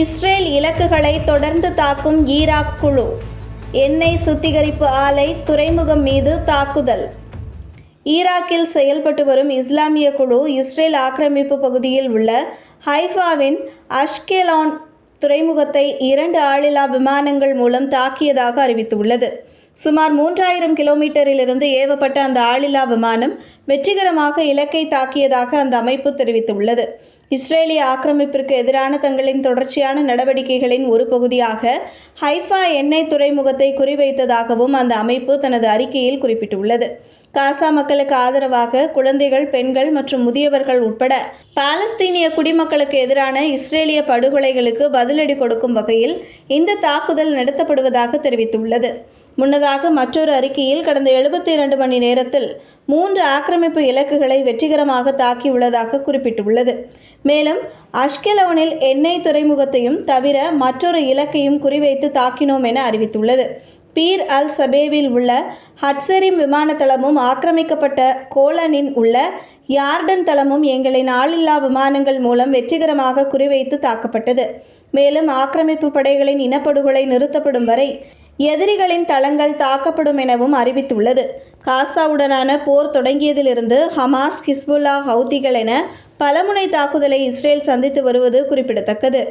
Israel இலக்குகளை தொடர்ந்து தாக்கும் ஈராக் குழு. எண்ணெய் சுத்திகரிப்பு ஆலை துறைமுகம் மீது தாக்குதல். ஈராக்கில் செயல்பட்டு வரும் இஸ்லாமிய குழு இஸ்ரேல் ஆக்கிரமிப்பு பகுதியில் உள்ள ஹைஃபாவின் அஷ்கெலான் துறைமுகத்தை இரண்டு ஆளில்லா விமானங்கள் மூலம் தாக்கியதாக அறிவித்துள்ளது. சுமார் மூன்றாயிரம் கிலோமீட்டரிலிருந்து ஏவப்பட்ட அந்த ஆளில்லா விமானம் வெற்றிகரமாக இலக்கை தாக்கியதாக அந்த அமைப்பு தெரிவித்துள்ளது. இஸ்ரேலிய ஆக்கிரமிப்பிற்கு எதிரான தங்களின் தொடர்ச்சியான நடவடிக்கைகளின் ஒரு பகுதியாக ஹைஃபா எண்ணெய் துறைமுகத்தை குறிவைத்ததாகவும் அந்த அமைப்பு தனது அறிக்கையில் குறிப்பிட்டுள்ளது. காசா மக்களுக்கு ஆதரவாக குழந்தைகள் பெண்கள் மற்றும் முதியவர்கள் உட்பட பாலஸ்தீனிய குடிமக்களுக்கு எதிரான இஸ்ரேலிய படுகொலைகளுக்கு பதிலடி கொடுக்கும் வகையில் இந்த தாக்குதல் நடத்தப்படுவதாக தெரிவித்துள்ளது. முன்னதாக மற்றொரு அறிக்கையில் கடந்த எழுபத்தி இரண்டு மணி நேரத்தில் மூன்று ஆக்கிரமிப்பு இலக்குகளை வெற்றிகரமாக தாக்கியுள்ளதாக குறிப்பிட்டுள்ளது. மேலும் அஷ்கெலவனில் எண்ணெய் துறைமுகத்தையும் தவிர மற்றொரு இலக்கையும் குறிவைத்து தாக்கினோம் என அறிவித்துள்ளது. பீர் அல் சபேவில் உள்ள ஹட்சரிம் விமான தளமும் ஆக்கிரமிக்கப்பட்ட கோலனின் உள்ள யார்டன் தளமும் எங்களின் ஆளில்லா விமானங்கள் மூலம் வெற்றிகரமாக குறிவைத்து தாக்கப்பட்டது. மேலும் ஆக்கிரமிப்பு படைகளின் இனப்படுகொலை நிறுத்தப்படும் வரை எதிரிகளின் தளங்கள் தாக்கப்படும் எனவும் அறிவித்துள்ளது. காசாவுடனான போர் தொடங்கியதிலிருந்து ஹமாஸ் ஹிஸ்புல்லா ஹவுதிகள் என பலமுனை தாக்குதலை இஸ்ரேல் சந்தித்து வருவது குறிப்பிடத்தக்கது.